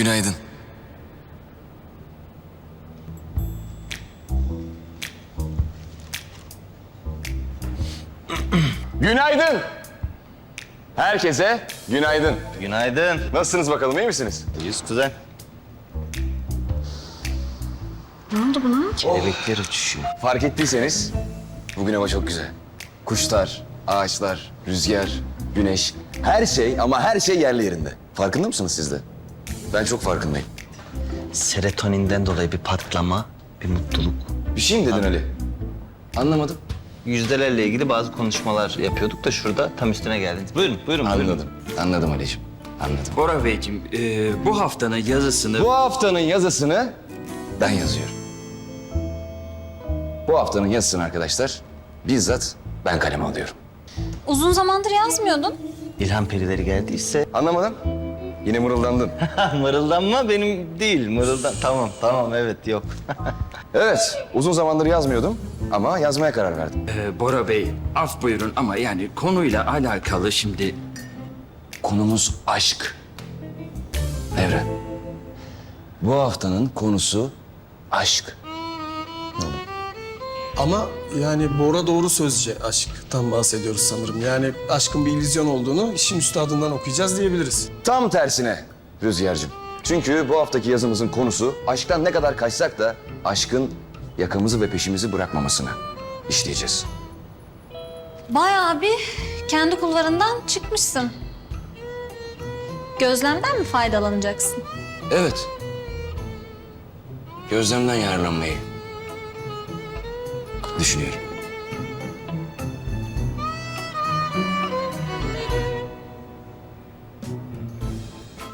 Günaydın. Günaydın. Herkese günaydın. Günaydın. Nasılsınız bakalım, iyi misiniz? Yüz kuzen. Ne oldu buna? Kelebekler uçuşuyor. Fark ettiyseniz bugün hava çok güzel. Kuşlar, ağaçlar, rüzgar, güneş, her şey ama her şey yerli yerinde. Farkında mısınız siz de? Ben çok farkındayım. Serotoninden dolayı bir patlama, bir mutluluk. Bir şey mi dedin Ali? Anlamadım. Yüzdelerle ilgili bazı konuşmalar yapıyorduk da şurada tam üstüne geldiniz. Buyurun, buyurun, buyurun. Anladım. Anladım Ali'ciğim. Anladım. Bora Beyciğim, e, bu haftanın yazısını... Bu haftanın yazısını ben yazıyorum. Bu haftanın yazısını arkadaşlar bizzat ben kaleme alıyorum. Uzun zamandır yazmıyordun. İlham perileri geldiyse... Anlamadım. Yine mırıldandın. Mırıldanma benim değil, mırıldan... Tamam, tamam, evet, yok. Evet, uzun zamandır yazmıyordum ama yazmaya karar verdim. E, Bora Bey, af buyurun ama yani konuyla alakalı şimdi... Konumuz aşk. Evren. Bu haftanın konusu aşk. Ama yani Bora doğru sözce aşktan bahsediyoruz sanırım. Yani aşkın bir illüzyon olduğunu işin üstadından okuyacağız diyebiliriz. Tam tersine Rüzgar'cığım. Çünkü bu haftaki yazımızın konusu aşktan ne kadar kaçsak da aşkın yakamızı ve peşimizi bırakmamasını işleyeceğiz. Bayağı bir kendi kulvarından çıkmışsın. Gözlemden mi faydalanacaksın? Evet. Gözlemden yararlanmayı düşünüyorum.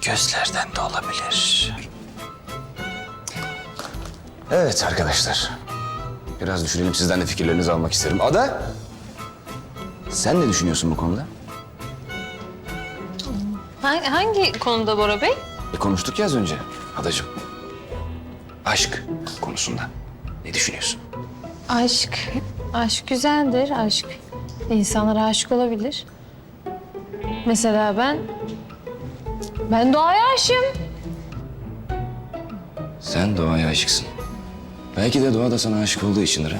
Gözlerden de olabilir. Evet arkadaşlar. Biraz düşünelim sizden de fikirlerinizi almak isterim. Ada, sen ne düşünüyorsun bu konuda? Hangi, hangi konuda Bora Bey? E konuştuk ya az önce adacığım. Aşk konusunda. Ne düşünüyorsun? Aşk. Aşk güzeldir. Aşk. İnsanlara aşık olabilir. Mesela ben... Ben doğaya aşığım. Sen doğaya aşıksın. Belki de doğa da sana aşık olduğu içindir ha.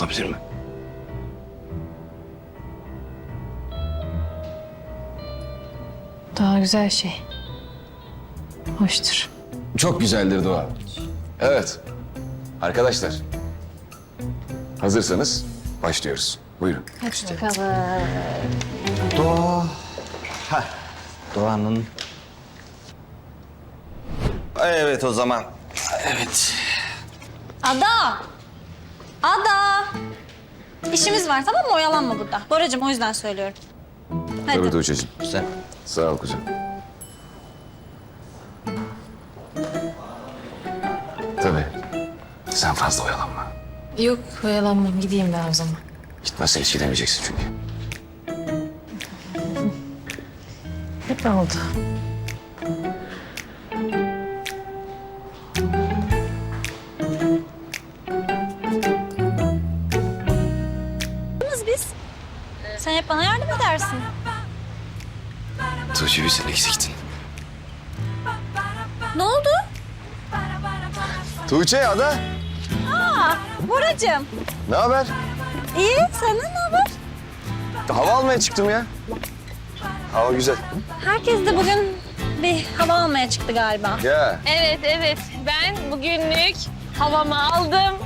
Olabilir mi? Doğa güzel şey. Hoştur. Çok güzeldir doğa. Evet. Arkadaşlar. Hazırsanız başlıyoruz. Buyurun. Hadi bakalım. Doğa... Heh, doğanın... Evet o zaman. Evet. Ada! Ada! İşimiz var tamam mı? Oyalanma burada. Boracığım o yüzden söylüyorum. Hadi. Tabii Tuğçe'cim. Güzel. Sağ ol kuzum. Tabii. Sen fazla oyalanma. Yok oyalanmam. Gideyim ben o zaman. Gitmezsen hiç gidemeyeceksin çünkü. Ne oldu? Biz. Sen hep bana yardım edersin. Tuğçe bir sen eksiktin. Ne oldu? Tuğçe Boracığım. Ne haber? İyi. Senden ne haber? Hava almaya çıktım ya. Hava güzel. Herkes de bugün bir hava almaya çıktı galiba. Ya. Evet evet ben bugünlük havamı aldım.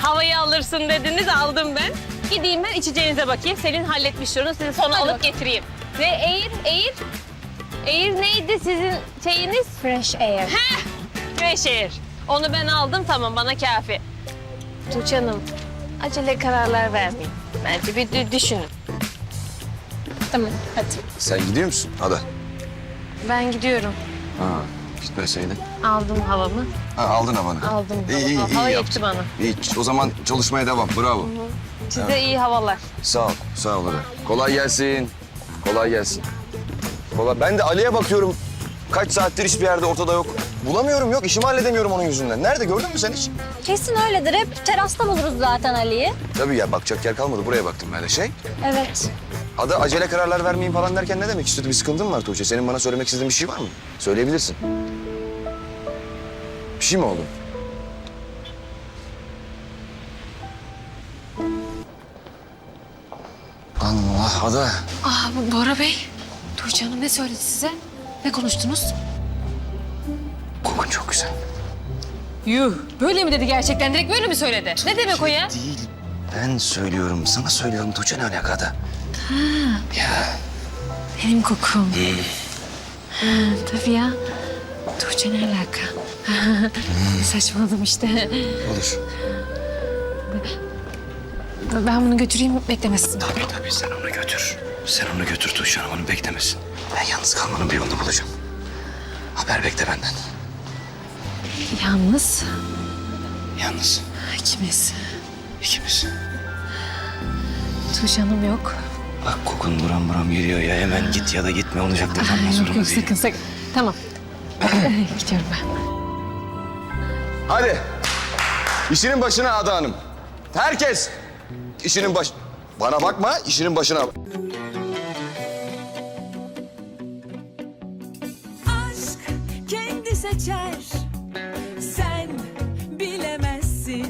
Havayı alırsın dediniz aldım ben. Gideyim ben içeceğinize bakayım. Selin halletmiş şunu size sonra alıp getireyim. Ve Air, Air, Air neydi sizin şeyiniz? Fresh air. Heh, Fresh Air. Onu ben aldım tamam bana kafi. Tuğçe Hanım acele kararlar vermeyin. Bence bir dü- düşünün. Tamam hadi. Sen gidiyor musun Ada? Ben gidiyorum. Ha, gitmeseydin. Aldım havamı. Ha, aldın havanı. Aldım İyi, iyi, havamı. iyi Hava yaptın. yetti bana. İyi, o zaman çalışmaya devam. Bravo. Size iyi havalar. Sağ ol, sağ ol Ada. Kolay gelsin. Kolay gelsin. Kolay. Ben de Ali'ye bakıyorum. Kaç saattir hiçbir yerde ortada yok. Bulamıyorum yok, işimi halledemiyorum onun yüzünden. Nerede gördün mü sen hiç? Kesin öyledir. Hep terasta buluruz zaten Ali'yi. Tabii ya bakacak yer kalmadı. Buraya baktım ben de şey. Evet. Ada acele kararlar vermeyin falan derken ne demek istiyordu? Bir sıkıntın mı var Tuğçe? Senin bana söylemek istediğin bir şey var mı? Söyleyebilirsin. Bir şey mi oldu? Allah Ada. Aa Bu- Bora Bey. Tuğçe Hanım ne söyledi size? Ne konuştunuz? Kokun çok güzel. Yuh. Böyle mi dedi gerçekten? Direkt böyle mi söyledi? Ne demek o ya? Değil. Ben söylüyorum. Sana söylüyorum. Tuğçe ne alaka Ada? Ya. Benim kokum. ha, tabii ya. Tuğçe ne alaka? Saçmaladım işte. Olur. Ben bunu götüreyim beklemesin. Tabii tabii sen onu götür. Sen onu götür Tuğçe Hanım onu beklemesin. Ben yalnız kalmanın bir yolunu bulacağım. Haber bekle benden. Yalnız Yalnız ikimiz. ikimiz. Tuğçe Hanım yok. Bak kokun buram buram geliyor ya. Hemen git ya da gitme olacaktır. Ay, Ondan yok yok değil. sakın sakın. Tamam. Gidiyorum ben. Hadi. İşinin başına Ada Hanım. Herkes işinin baş... Bana bakma, işinin başına. Aşk kendi seçer